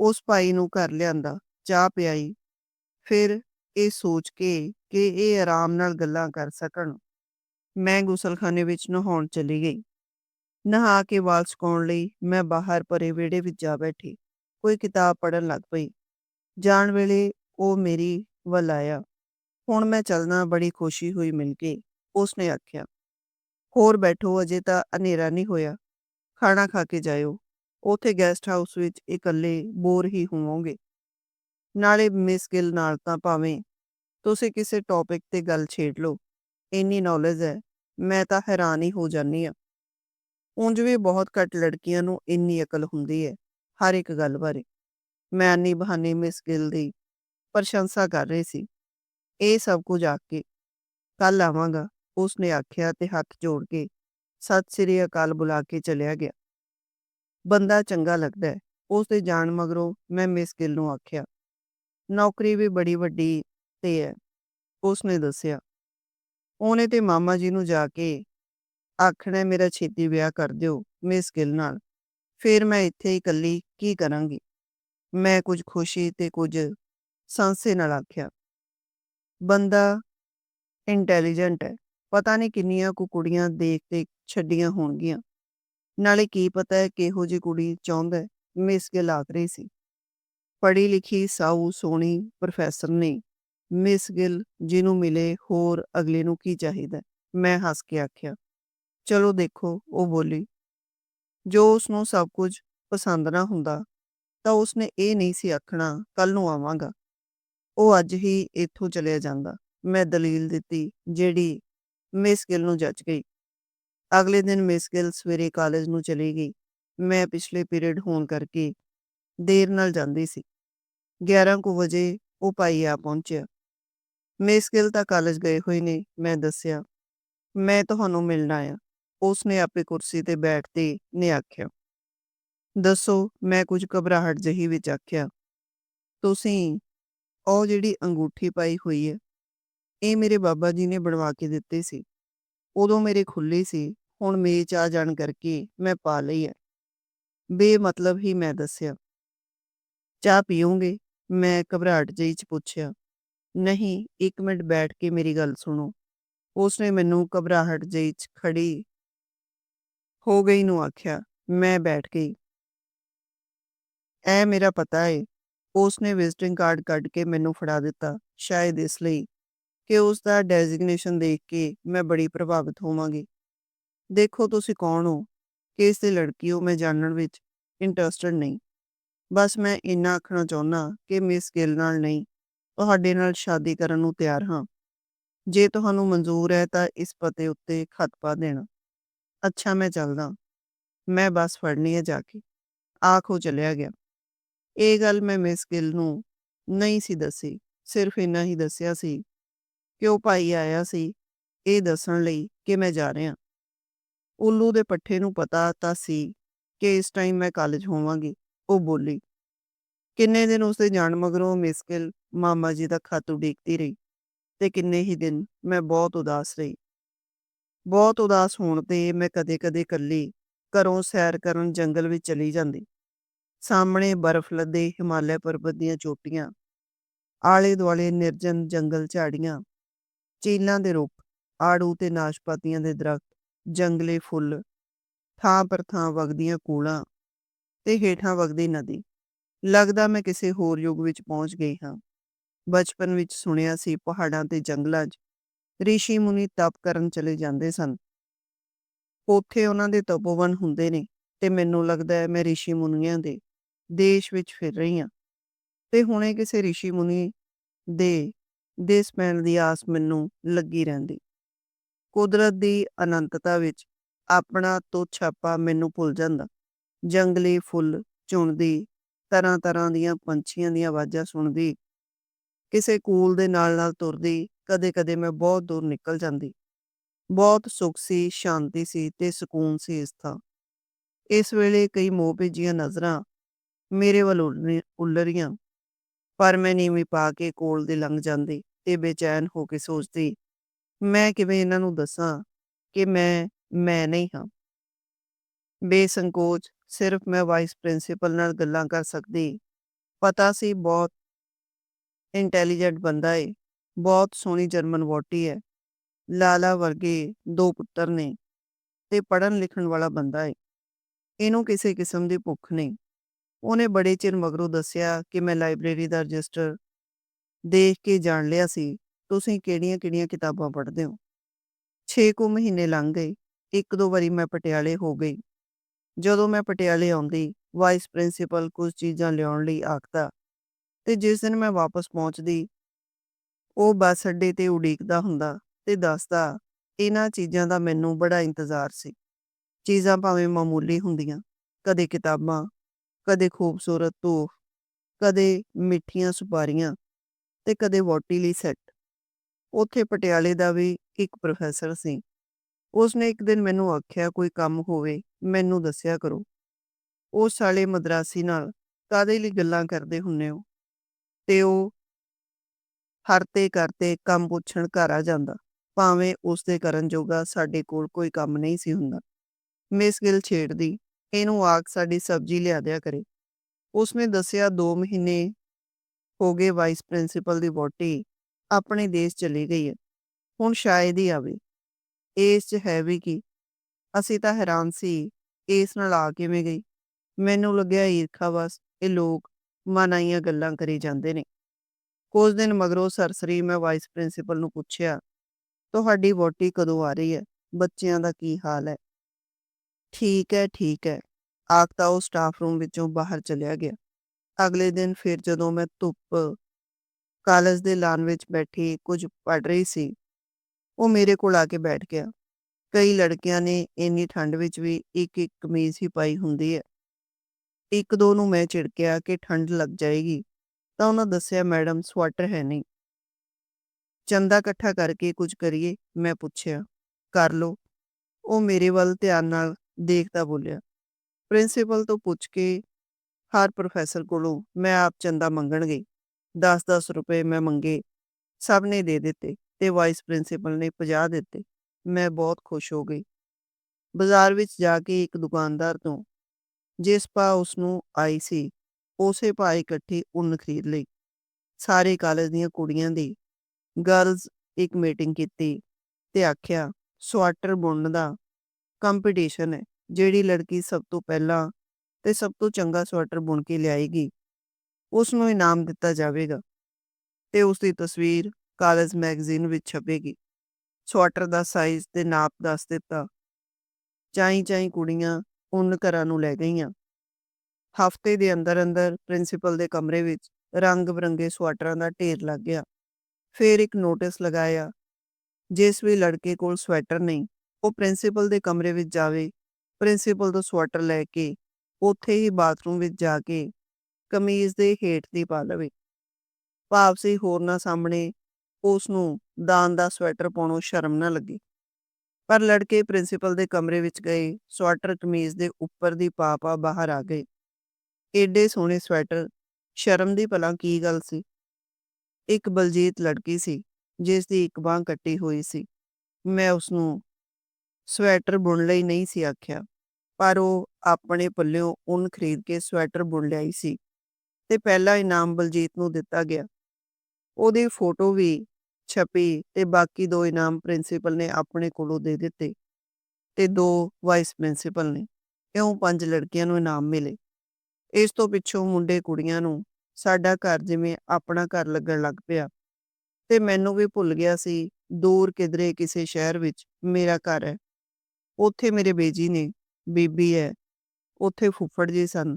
ਉਸ ਭਾਈ ਨੂੰ ਘਰ ਲਿਆਂਦਾ, ਚਾਹ ਪਿਆਈ, ਫਿਰ ਇਹ ਸੋਚ ਕੇ ਕਿ ਇਹ ਆਰਾਮ ਨਾਲ ਗੱਲਾਂ ਕਰ ਸਕਣ। ਮੈਂ ਗੁਸਲਖਾਨੇ ਵਿੱਚ ਨਹਾਉਣ ਚਲੀ ਗਈ। ਨਹਾ ਕੇ ਵਾਲ ਸੁਕਾਉਣ ਲਈ ਮੈਂ ਬਾਹਰ ਪਰੇ ਵਿਹੜੇ ਵਿੱਚ ਜਾ ਬੈਠੀ। ਕੋਈ ਕਿਤਾਬ ਪੜ੍ਹਨ ਲੱਗ ਪਈ। ਜਾਣ ਵੇਲੇ ਉਹ ਮੇਰੀ ਵੱਲ ਆਇਆ। ਹੁਣ ਮੈਂ ਚੱਲਣਾ ਬੜੀ ਖੁਸ਼ੀ ਹੋਈ ਮਿਲ ਕੇ, ਉਸਨੇ ਆਖਿਆ, ਹੋਰ ਬੈਠੋ, ਅਜੇ ਤਾਂ ਹਨੇਰਾ ਨਹੀਂ ਹੋਇਆ। ਖਾਣਾ ਖਾ ਕੇ ਜਾਇਓ। ਉਥੇ ਗੈਸਟ ਹਾਊਸ ਵਿੱਚ ਇਕੱਲੇ ਬੋਰ ਹੀ ਹੋਵੋਗੇ। ਨਾਲੇ ਮਿਸ ਗਿੱਲ ਨਾਲ ਤਾਂ ਭਾਵੇਂ। ਤੁਸੀਂ ਕਿਸੇ ਟੌਪਿਕ ਤੇ ਗੱਲ ਛੇੜ ਲਓ। ਇੰਨੀ ਨੌਲੇਜ ਹੈ। ਮੈਂ ਤਾਂ ਹੈਰਾਨ ਹੀ ਹੋ ਜਾਂਦੀ ਆ ਉਂਝ ਵੀ ਬਹੁਤ ਘੱਟ ਲੜਕੀਆਂ ਨੂੰ ਇੰਨੀ ਅਕਲ ਹੁੰਦੀ ਹੈ, ਹਰ ਇੱਕ ਗੱਲ ਬਾਰੇ। ਮੈਂ ਅੰਨੀ ਬਹਾਨੀ ਮਿਸ ਗਿੱਲ ਦੀ ਪ੍ਰਸ਼ੰਸਾ ਕਰ ਰਹੀ ਸੀ। ਇਹ ਸਭ ਕੁਝ ਆ ਕੇ ਕੱਲ ਆਵਾਂਗਾ, ਉਸਨੇ ਆਖਿਆ ਤੇ ਹੱਥ ਜੋੜ ਕੇ ਸਤਿ ਸ੍ਰੀ ਅਕਾਲ ਬੁਲਾ ਕੇ ਚਲਿਆ ਗਿਆ। ਬੰਦਾ ਚੰਗਾ ਲੱਗਦਾ ਹੈ ਉਸ ਦੇ ਜਾਣ ਮਗਰੋਂ ਮੈਂ ਮਿਸ ਗਿੱਲ ਨੂੰ ਆਖਿਆ। ਨੌਕਰੀ ਵੀ ਬੜੀ ਵੱਡੀ ਤੇ ਹੈ, ਉਸਨੇ ਦੱਸਿਆ। ਉਹਨੇ ਤੇ ਮਾਮਾ ਜੀ ਨੂੰ ਜਾ ਕੇ ਆਖਣਾ, ਮੇਰਾ ਛੇਤੀ ਵਿਆਹ ਕਰ ਦਿਓ, ਮਿਸ ਗਿੱਲ ਨਾਲ। ਫਿਰ ਮੈਂ ਇੱਥੇ ਹੀ ਇਕੱਲੀ ਕੀ ਕਰਾਂਗੀ? ਮੈਂ ਕੁਝ ਖੁਸ਼ੀ ਤੇ ਕੁਝ ਸੰਸੇ ਨਾਲ ਆਖਿਆ, ਬੰਦਾ ਇੰਟੈਲੀਜੈਂਟ ਹੈ। ਪਤਾ ਨਹੀਂ ਕਿੰਨੀਆਂ ਕੁ ਕੁੜੀਆਂ ਦੇਖ ਤੇ ਛੱਡੀਆਂ ਹੋਣਗੀਆਂ। ਨਾਲੇ ਕੀ ਪਤਾ ਹੈ ਕਿਹੋ ਜੀ ਕੁੜੀ ਚਾਹੁੰਦਾ ਮਿਸ ਗਿੱਲ ਆਖ ਰਹੀ ਸੀ। ਪੜ੍ਹੀ ਲਿਖੀ ਸਾਊ ਸੋਹਣੀ ਪ੍ਰੋਫੈਸਰ ਨੇ ਮਿਸ ਗਿੱਲ ਜਿਹਨੂੰ ਮਿਲੇ ਹੋਰ ਅਗਲੇ ਨੂੰ ਕੀ ਚਾਹੀਦਾ ਮੈਂ ਹੱਸ ਕੇ ਆਖਿਆ, ਚਲੋ ਦੇਖੋ ਉਹ ਬੋਲੀ, ਜੋ ਉਸ ਨੂੰ ਸਭ ਕੁਝ ਪਸੰਦ ਨਾ ਹੁੰਦਾ, ਤਾਂ ਉਸਨੇ ਇਹ ਨਹੀਂ ਸੀ ਆਖਣਾ ਕੱਲ ਨੂੰ ਆਵਾਂਗਾ ਉਹ ਅੱਜ ਹੀ ਇੱਥੋਂ ਚਲਿਆ ਜਾਂਦਾ ਮੈਂ ਦਲੀਲ ਦਿੱਤੀ, ਜਿਹੜੀ ਮਿਸ ਗਿੱਲ ਨੂੰ ਜੱਚ ਗਈ। ਅਗਲੇ ਦਿਨ ਮਿਸ ਗਿੱਲ ਸਵੇਰੇ ਕਾਲਜ ਨੂੰ ਚਲੀ ਗਈ। ਮੈਂ ਪਿਛਲੇ ਪੀਰੀਅਡ ਹੋਣ ਕਰਕੇ ਦੇਰ ਨਾਲ ਜਾਂਦੀ ਸੀ। 11 ਕੁ ਵਜੇ ਉਹ ਭਾਈ ਆ ਪਹੁੰਚਿਆ। ਮਿਸ ਗਿੱਲ ਤਾਂ ਕਾਲਜ ਗਏ ਹੋਏ ਨੇ, ਮੈਂ ਦੱਸਿਆ। ਮੈਂ ਤੁਹਾਨੂੰ ਮਿਲਣਾ ਆ ਉਸਨੇ ਆਪੇ ਕੁਰਸੀ ਤੇ ਬੈਠਦੇ ਨੇ ਆਖਿਆ। ਦੱਸੋ, ਮੈਂ ਕੁਝ ਘਬਰਾਹਟ ਜਹੀ ਵਿੱਚ ਆਖਿਆ। ਤੁਸੀਂ ਉਹ ਜਿਹੜੀ ਅੰਗੂਠੀ ਪਾਈ ਹੋਈ ਹੈ, ਇਹ ਮੇਰੇ ਬਾਬਾ ਜੀ ਨੇ ਬਣਵਾ ਕੇ ਦਿੱਤੇ ਸੀ। ਉਦੋਂ ਮੇਰੇ ਖੁੱਲੀ ਸੀ, ਹੁਣ ਮੇਚ ਆ ਜਾਣ ਕਰਕੇ ਮੈਂ ਪਾ ਲਈ ਹੈ। ਬੇਮਤਲਬ ਹੀ ਮੈਂ ਦੱਸਿਆ। ਚਾਹ ਪੀਓਗੇ? ਮੈਂ ਘਬਰਾਹਟ ਜਿਹੀ ਚ ਪੁੱਛਿਆ। ਨਹੀਂ, ਇੱਕ ਮਿੰਟ ਬੈਠ ਕੇ ਮੇਰੀ ਗੱਲ ਸੁਣੋ। ਉਸਨੇ ਮੈਨੂੰ ਘਬਰਾਹਟ ਜਿਹੀ ਚ ਖੜੀ ਹੋ ਗਈ ਨੂੰ ਆਖਿਆ। ਮੈਂ ਬੈਠ ਗਈ। ਐ ਮੇਰਾ ਪਤਾ ਏ। ਉਸਨੇ ਵਿਜ਼ਿਟਿੰਗ ਕਾਰਡ ਕੱਢ ਕੇ ਮੈਨੂੰ ਫੜਾ ਦਿੱਤਾ, ਸ਼ਾਇਦ ਇਸ ਲਈ ਕਿ ਉਸ ਦਾ ਡੈਜ਼ਿਗਨੇਸ਼ਨ ਦੇਖ ਕੇ ਮੈਂ ਬੜੀ ਪ੍ਰਭਾਵਿਤ ਹੋਵਾਂਗੀ। ਦੇਖੋ ਤੁਸੀਂ ਕੌਣ ਹੋ, ਕਿਸ ਦੀ ਲੜਕੀ ਹੋ ਮੈਂ ਜਾਣਨ ਵਿੱਚ ਇੰਟਰਸਟਡ ਨਹੀਂ। ਬਸ ਮੈਂ ਇੰਨਾ ਆਖਣਾ ਚਾਹੁੰਦਾ ਕਿ ਮਿਸ ਗਿੱਲ ਨਾਲ ਨਹੀਂ, ਤੁਹਾਡੇ ਨਾਲ ਸ਼ਾਦੀ ਕਰਨ ਨੂੰ ਤਿਆਰ ਹਾਂ। ਜੇ ਤੁਹਾਨੂੰ ਮਨਜ਼ੂਰ ਹੈ ਤਾਂ ਇਸ ਪਤੇ ਉੱਤੇ ਖਤ ਪਾ ਦੇਣਾ। ਅੱਛਾ ਮੈਂ ਚੱਲਦਾ। ਮੈਂ ਬੱਸ ਫੜਨੀ ਹੈ ਜਾ ਕੇ। ਆਖੋ ਚਲਿਆ ਗਿਆ। ਇਹ ਗੱਲ ਮੈਂ ਮਿਸ ਗਿੱਲ ਨੂੰ ਨਹੀਂ ਸੀ ਦੱਸੀ, ਸਿਰਫ ਇੰਨਾ ਹੀ ਦੱਸਿਆ ਸੀ ਕਿ ਉਹ ਭਾਈ ਆਇਆ ਸੀ ਇਹ ਦੱਸਣ ਲਈ ਕਿ ਮੈਂ ਜਾ ਰਿਹਾ। ਉੱਲੂ ਦੇ ਪੱਠੇ ਨੂੰ ਪਤਾ ਤਾਂ ਸੀ ਕਿ ਇਸ ਟਾਈਮ ਮੈਂ ਕਾਲਜ ਹੋਵਾਂਗੀ। ਉਹ ਬੋਲੀ। ਕਿੰਨੇ ਦਿਨ ਉਸਦੇ ਜਾਣ ਮਗਰੋਂ ਮਿਸ ਗਿੱਲ ਮਾਮਾ ਜੀ ਦਾ ਖਤ ਉਡੀਕਦੀ ਰਹੀ ਤੇ ਕਿੰਨੇ ਹੀ ਦਿਨ ਮੈਂ ਬਹੁਤ ਉਦਾਸ ਰਹੀ। ਬਹੁਤ ਉਦਾਸ ਹੋਣ ਤੇ ਮੈਂ ਕਦੇ-ਕਦੇ ਇਕੱਲੀ ਘਰੋਂ ਸੈਰ ਕਰਨ ਜੰਗਲ ਵਿੱਚ ਚਲੀ ਜਾਂਦੀ। ਸਾਹਮਣੇ ਬਰਫ਼ ਲੱਦੇ ਹਿਮਾਲਿਆ ਪਰਬਤ ਦੀਆਂ ਚੋਟੀਆਂ, ਆਲੇ-ਦੁਆਲੇ ਨਿਰਜਨ ਜੰਗਲ ਝਾੜੀਆਂ, ਚੀਲਾਂ ਦੇ ਰੁੱਖ, ਆੜੂ ਤੇ ਨਾਸ਼ਪਾਤੀਆਂ ਦੇ ਦਰਖਤ, ਜੰਗਲੇ ਫੁੱਲ, ਥਾਂ ਪਰ ਥਾਂ ਵਗਦੀਆਂ ਕੂਲਾਂ ਤੇ ਹੇਠਾਂ ਵਗਦੀ ਨਦੀ। ਲੱਗਦਾ ਮੈਂ ਕਿਸੇ ਹੋਰ ਯੁੱਗ ਵਿੱਚ ਪਹੁੰਚ ਗਈ ਹਾਂ। ਬਚਪਨ ਵਿੱਚ ਸੁਣਿਆ ਸੀ ਪਹਾੜਾਂ ਤੇ ਜੰਗਲਾਂ 'ਚ ਰਿਸ਼ੀ ਮੁਨੀ ਤਪ ਕਰਨ ਚਲੇ ਜਾਂਦੇ ਸਨ। ਉੱਥੇ ਉਹਨਾਂ ਦੇ ਤਪੋਵਨ ਹੁੰਦੇ ਨੇ ਤੇ ਮੈਨੂੰ ਲੱਗਦਾ ਹੈ ਮੈਂ ਰਿਸ਼ੀ ਮੁਨੀਆਂ ਦੇ ਦੇਸ਼ ਵਿੱਚ ਫਿਰ ਰਹੀ ਹਾਂ ਤੇ ਹੁਣੇ ਕਿਸੇ ਰਿਸ਼ੀ ਮੁਨੀ ਦੇ ਦੇਸ ਪੈਣ ਦੀ ਆਸ ਮੈਨੂੰ ਲੱਗੀ ਰਹਿੰਦੀ। ਕੁਦਰਤ ਦੀ ਅਨੰਤਤਾ ਵਿੱਚ ਆਪਣਾ ਤੋਂ ਛਾਪਾ ਮੈਨੂੰ ਭੁੱਲ ਜਾਂਦਾ। ਜੰਗਲੀ ਫੁੱਲ ਚੁਣਦੀ, ਤਰ੍ਹਾਂ-ਤਰ੍ਹਾਂ ਦੀਆਂ ਪੰਛੀਆਂ ਦੀਆਂ ਆਵਾਜ਼ਾਂ ਸੁਣਦੀ, ਕਿਸੇ ਕੂਲ ਦੇ ਨਾਲ-ਨਾਲ ਤੁਰਦੀ, ਕਦੇ-ਕਦੇ ਮੈਂ ਬਹੁਤ ਦੂਰ ਨਿਕਲ ਜਾਂਦੀ। ਬਹੁਤ ਸੁੱਖ ਸੀ, ਸ਼ਾਂਤੀ ਸੀ ਤੇ ਸਕੂਨ ਸੀ ਇਸ ਥਾਂ। ਇਸ ਵੇਲੇ ਕਈ ਮੋਹ ਭਿੱਜੀਆਂ ਨਜ਼ਰਾਂ ਮੇਰੇ ਵੱਲ ਉੱਲਰੀਆਂ, ਪਰ ਮੈਂ ਨੀਵੀਂ ਪਾ ਕੇ ਕੋਲ ਦੀ ਲੰਘ ਜਾਂਦੀ ਤੇ ਬੇਚੈਨ ਹੋ ਕੇ ਸੋਚਦੀ, ਮੈਂ ਕਿਵੇਂ ਇਹਨਾਂ ਨੂੰ ਦੱਸਾਂ ਕਿ ਮੈਂ ਮੈਂ ਨਹੀਂ ਹਾਂ। ਬੇਸੰਕੋਚ ਸਿਰਫ ਮੈਂ ਵਾਈਸ ਪ੍ਰਿੰਸੀਪਲ ਨਾਲ ਗੱਲਾਂ ਕਰ ਸਕਦੀ। ਪਤਾ ਸੀ ਬਹੁਤ ਇੰਟੈਲੀਜੈਂਟ ਬੰਦਾ ਏ, ਬਹੁਤ ਸੋਹਣੀ ਜਰਮਨ ਵੋਟੀ ਹੈ। ਲਾਲਾ ਵਰਗੇ ਦੋ ਪੁੱਤਰ ਨੇ ਤੇ ਪੜ੍ਹਨ ਲਿਖਣ ਵਾਲਾ ਬੰਦਾ ਏ। ਇਹਨੂੰ ਕਿਸੇ ਕਿਸਮ ਦੀ ਭੁੱਖ ਨਹੀਂ। ਉਹਨੇ ਬੜੇ ਚਿਰ ਮਗਰੋਂ ਦੱਸਿਆ ਕਿ ਮੈਂ ਲਾਇਬ੍ਰੇਰੀ ਦਾ ਰਜਿਸਟਰ ਦੇਖ ਕੇ ਜਾਣ ਲਿਆ ਸੀ ਤੁਸੀਂ ਕਿਹੜੀਆਂ-ਕਿਹੜੀਆਂ ਕਿਤਾਬਾਂ ਪੜ੍ਹਦੇ ਹੋ। 6 ਕੁ ਮਹੀਨੇ ਲੰਘ ਗਏ। ਇੱਕ ਦੋ ਵਾਰੀ ਮੈਂ ਪਟਿਆਲੇ ਹੋ ਗਈ। ਜਦੋਂ ਮੈਂ ਪਟਿਆਲੇ ਆਉਂਦੀ, ਵਾਈਸ ਪ੍ਰਿੰਸੀਪਲ ਕੁਝ ਚੀਜ਼ਾਂ ਲਿਆਉਣ ਲਈ ਆਖਦਾ ਤੇ ਜਿਸ ਦਿਨ ਮੈਂ ਵਾਪਸ ਪਹੁੰਚਦੀ, ਉਹ ਬੱਸ ਅੱਡੇ ਤੇ ਉਡੀਕਦਾ ਹੁੰਦਾ ਤੇ ਦੱਸਦਾ, ਇਹਨਾਂ ਚੀਜ਼ਾਂ ਦਾ ਮੈਨੂੰ ਬੜਾ ਇੰਤਜ਼ਾਰ ਸੀ। ਚੀਜ਼ਾਂ ਭਾਵੇਂ ਮਾਮੂਲੀ ਹੁੰਦੀਆਂ, ਕਦੇ ਕਿਤਾਬਾਂ, ਕਦੇ ਖੂਬਸੂਰਤ ਤੋਹਫ਼, ਕਦੇ ਮਿੱਠੀਆਂ ਸੁਪਾਰੀਆਂ ਤੇ ਕਦੇ ਵੋਟੀ ਲਈ ਸੈੱਟ। ਉੱਥੇ ਪਟਿਆਲੇ ਦਾ ਵੀ ਇੱਕ ਪ੍ਰੋਫੈਸਰ ਸੀ। ਉਸਨੇ ਇੱਕ ਦਿਨ ਮੈਨੂੰ ਆਖਿਆ ਕੋਈ ਕੰਮ ਹੋਵੇ ਮੈਨੂੰ ਦੱਸਿਆ ਕਰੋ। ਉਹ ਸਾਲੇ ਮਦਰਾਸੀ ਨਾਲ ਕਾਹਦੇ ਲਈ ਗੱਲਾਂ ਕਰਦੇ ਹੁੰਨੇ ਹੋ ਤੇ ਉਹ ਹਰਤੇ ਕਰਤੇ ਕੰਮ ਪੁੱਛਣ ਘਰ ਆ ਜਾਂਦਾ ਭਾਵੇਂ ਉਸਦੇ ਕਰਨ ਜੋਗਾ ਸਾਡੇ ਕੋਲ ਕੋਈ ਕੰਮ ਨਹੀਂ ਸੀ ਹੁੰਦਾ। ਮਿਸ ਗਿੱਲ ਛੇੜਦੀ, ਇਹਨੂੰ ਆਖ ਸਾਡੀ ਸਬਜ਼ੀ ਲਿਆ ਦਿਆ ਕਰੇ। ਉਸਨੇ ਦੱਸਿਆ 2 ਮਹੀਨੇ ਹੋ ਗਏ ਵਾਈਸ ਪ੍ਰਿੰਸੀਪਲ ਦੀ ਵੋਟੀ ਆਪਣੇ ਦੇਸ਼ ਚਲੀ ਗਈ ਹੈ। ਹੁਣ ਸ਼ਾਇਦ ਹੀ ਆਵੇ। ਇਸ 'ਚ ਹੈ ਵੀ ਕੀ? ਅਸੀਂ ਤਾਂ ਹੈਰਾਨ ਸੀ ਇਸ ਨਾਲ ਆ ਕਿਵੇਂ ਗਈ। ਮੈਨੂੰ ਲੱਗਿਆ ਈਰਖਾ ਬਸ ਇਹ ਲੋਕ ਮਨ ਆਈਆਂ ਗੱਲਾਂ ਕਰੀ ਜਾਂਦੇ ਨੇ। ਕੁਝ ਦਿਨ ਮਗਰੋਂ ਸਰਸਰੀ ਮੈਂ ਵਾਈਸ ਪ੍ਰਿੰਸੀਪਲ ਨੂੰ ਪੁੱਛਿਆ, ਤੁਹਾਡੀ ਵਹੁਟੀ ਕਦੋਂ ਆ ਰਹੀ ਹੈ? ਬੱਚਿਆਂ ਦਾ ਕੀ ਹਾਲ ਹੈ? ਠੀਕ ਹੈ, ਠੀਕ ਹੈ। ਆਖਦਾ ਉਹ ਸਟਾਫ ਰੂਮ ਵਿੱਚੋਂ ਬਾਹਰ ਚਲਿਆ ਗਿਆ। ਅਗਲੇ ਦਿਨ ਫਿਰ ਜਦੋਂ ਮੈਂ ਧੁੱਪ ਕਾਲਜ ਦੇ ਲਾਨ ਵਿੱਚ ਬੈਠੀ ਕੁਝ ਪੜ੍ਹ ਰਹੀ ਸੀ ਉਹ ਮੇਰੇ ਕੋਲ ਆ ਕੇ ਬੈਠ ਗਿਆ। ਕਈ ਲੜਕਿਆਂ ਨੇ ਇੰਨੀ ਠੰਡ ਵਿੱਚ ਵੀ ਇੱਕ-ਇੱਕ ਕਮੀਜ਼ ਹੀ ਪਾਈ ਹੁੰਦੀ ਹੈ। ਇੱਕ ਦੋ ਨੂੰ ਮੈਂ ਝਿੜਕਿਆ ਕਿ ਠੰਡ ਲੱਗ ਜਾਏਗੀ, ਤਾਂ ਉਹਨਾਂ ਦੱਸਿਆ, ਮੈਡਮ, ਸਵੈਟਰ ਹੈ ਨਹੀਂ। ਚੰਦਾ ਇਕੱਠਾ ਕਰਕੇ ਕੁਝ ਕਰੀਏ? ਮੈਂ ਪੁੱਛਿਆ। ਕਰ ਲੋ ਉਹ ਮੇਰੇ ਵੱਲ ਧਿਆਨ ਨਾਲ ਦੇਖਦਾ ਬੋਲਿਆ। ਪ੍ਰਿੰਸੀਪਲ ਤੋਂ ਪੁੱਛ ਕੇ ਹਰ ਪ੍ਰੋਫੈਸਰ ਕੋਲੋਂ ਮੈਂ ਆਪ ਚੰਦਾ ਮੰਗਣ ਗਈ 10-10 ਰੁਪਏ ਮੈਂ ਮੰਗੇ। ਸਭ ਨੇ ਦੇ ਦਿੱਤੇ ਤੇ ਵਾਈਸ ਪ੍ਰਿੰਸੀਪਲ ਨੇ 50 ਦਿੱਤੇ। ਮੈਂ ਬਹੁਤ ਖੁਸ਼ ਹੋ ਗਈ। ਬਾਜ਼ਾਰ ਵਿੱਚ ਜਾ ਕੇ ਇੱਕ ਦੁਕਾਨਦਾਰ ਤੋਂ ਜਿਸ ਪਾ ਉਸ ਨੂੰ ਆਈ ਸੀ, ਉਸੇ ਪਾ ਇਕੱਠੀ ਉੱਨ ਖਰੀਦ ਲਈ। ਸਾਰੇ ਕਾਲਜ ਦੀਆਂ ਕੁੜੀਆਂ ਦੀ ਗਰਲਜ਼ ਇੱਕ ਮੀਟਿੰਗ ਕੀਤੀ ਤੇ ਆਖਿਆ ਸਵਾਟਰ ਬੁਣਨ ਦਾ ਕੰਪੀਟੀਸ਼ਨ ਹੈ, ਜਿਹੜੀ ਲੜਕੀ ਸਭ ਤੋਂ ਪਹਿਲਾਂ ਤੇ ਸਭ ਤੋਂ ਚੰਗਾ ਸਵਾਟਰ ਬੁਣ ਕੇ ਲਿਆਏਗੀ ਉਸ ਨੂੰ ਇਨਾਮ ਦਿੱਤਾ ਜਾਵੇਗਾ ਤੇ ਉਸ ਦੀ ਤਸਵੀਰ ਕਾਲਜ ਮੈਗਜ਼ੀਨ ਵਿੱਚ ਛਪੇਗੀ। ਸਵਾਟਰ ਦਾ ਸਾਈਜ਼ ਤੇ ਨਾਪ ਦੱਸ ਦਿੱਤਾ। ਚਾਈ ਚਾਈ ਕੁੜੀਆਂ ਉੱਨ ਘਰਾਂ ਨੂੰ ਲੈ ਗਈਆਂ। ਹਫ਼ਤੇ ਦੇ ਅੰਦਰ ਅੰਦਰ ਪ੍ਰਿੰਸੀਪਲ ਦੇ ਕਮਰੇ ਵਿੱਚ ਰੰਗ ਬਰੰਗੇ ਸਵੈਟਰਾਂ ਦਾ ਢੇਰ ਲੱਗ ਗਿਆ। ਫਿਰ ਇੱਕ ਨੋਟਿਸ ਲਗਾਇਆ, ਜਿਸ ਵੀ ਲੜਕੇ ਕੋਲ ਸਵੈਟਰ ਨਹੀਂ, ਉਹ ਪ੍ਰਿੰਸੀਪਲ ਦੇ ਕਮਰੇ ਵਿੱਚ ਜਾਵੇ। ਪ੍ਰਿੰਸੀਪਲ ਤੋਂ ਸਵੈਟਰ ਲੈ ਕੇ ਉੱਥੇ ਹੀ ਬਾਥਰੂਮ ਵਿੱਚ ਜਾ ਕੇ ਕਮੀਜ਼ ਦੇ ਹੇਠ ਦੀ ਪਾ ਲਵੇ। ਭਾਵ ਸੀ ਹੋਰਨਾਂ ਸਾਹਮਣੇ ਉਸ ਨੂੰ ਦਾਨ ਦਾ ਸਵੈਟਰ ਪਾਉਣੋਂ ਸ਼ਰਮ ਨਾ ਲੱਗੇ। ਪਰ ਲੜਕੇ ਪ੍ਰਿੰਸੀਪਲ ਦੇ ਕਮਰੇ ਵਿੱਚ ਗਏ, ਸਵੈਟਰ ਕਮੀਜ਼ ਦੇ ਉੱਪਰ ਦੀ ਪਾ ਪਾ ਬਾਹਰ ਆ ਗਏ। ਏਡੇ ਸੋਹਣੇ ਸਵੈਟਰ, ਸ਼ਰਮ ਦੀ ਭਲਾ ਕੀ ਗੱਲ ਸੀ? ਇੱਕ ਬਲਜੀਤ ਲੜਕੀ ਸੀ ਜਿਸ ਦੀ ਇੱਕ ਬਾਹ ਕੱਟੀ ਹੋਈ ਸੀ। ਮੈਂ ਉਸ ਨੂੰ ਸਵੈਟਰ ਬੁਣ ਲਈ ਨਹੀਂ ਸੀ ਆਖਿਆ, ਪਰ ਉਹ ਆਪਣੇ ਪੱਲਿਓਂ ਉਨ ਖਰੀਦ ਕੇ ਸਵੈਟਰ ਬੁਣ ਲਿਆਈ ਸੀ। ਤੇ ਪਹਿਲਾ ਇਨਾਮ ਬਲਜੀਤ ਨੂੰ ਦਿੱਤਾ ਗਿਆ। ਉਹਦੀ ਫੋਟੋ ਵੀ ਛਪੀ ਤੇ ਬਾਕੀ ਦੋ ਇਨਾਮ ਪ੍ਰਿੰਸੀਪਲ ਨੇ ਆਪਣੇ ਕੋਲੋਂ ਦੇ ਦਿੱਤੇ ਤੇ ਦੋ ਵਾਈਸ ਪ੍ਰਿੰਸੀਪਲ ਨੇ, ਇਉਂ ਪੰਜ ਲੜਕੀਆਂ ਨੂੰ ਇਨਾਮ ਮਿਲੇ। ਇਸ ਤੋਂ ਪਿੱਛੋਂ ਮੁੰਡੇ ਕੁੜੀਆਂ ਨੂੰ ਸਾਡਾ ਘਰ ਜਿਵੇਂ ਆਪਣਾ ਘਰ ਲੱਗਣ ਲੱਗ ਪਿਆ ਤੇ ਮੈਨੂੰ ਵੀ ਭੁੱਲ ਗਿਆ ਸੀ, ਦੂਰ ਕਿਧਰੇ ਕਿਸੇ ਸ਼ਹਿਰ ਵਿੱਚ ਮੇਰਾ ਘਰ ਹੈ। ਉੱਥੇ ਮੇਰੇ ਬੇਜੀ ਨੇ, ਬੀਬੀ ਹੈ, ਉੱਥੇ ਫੁੱਫੜ ਜੀ ਸਨ,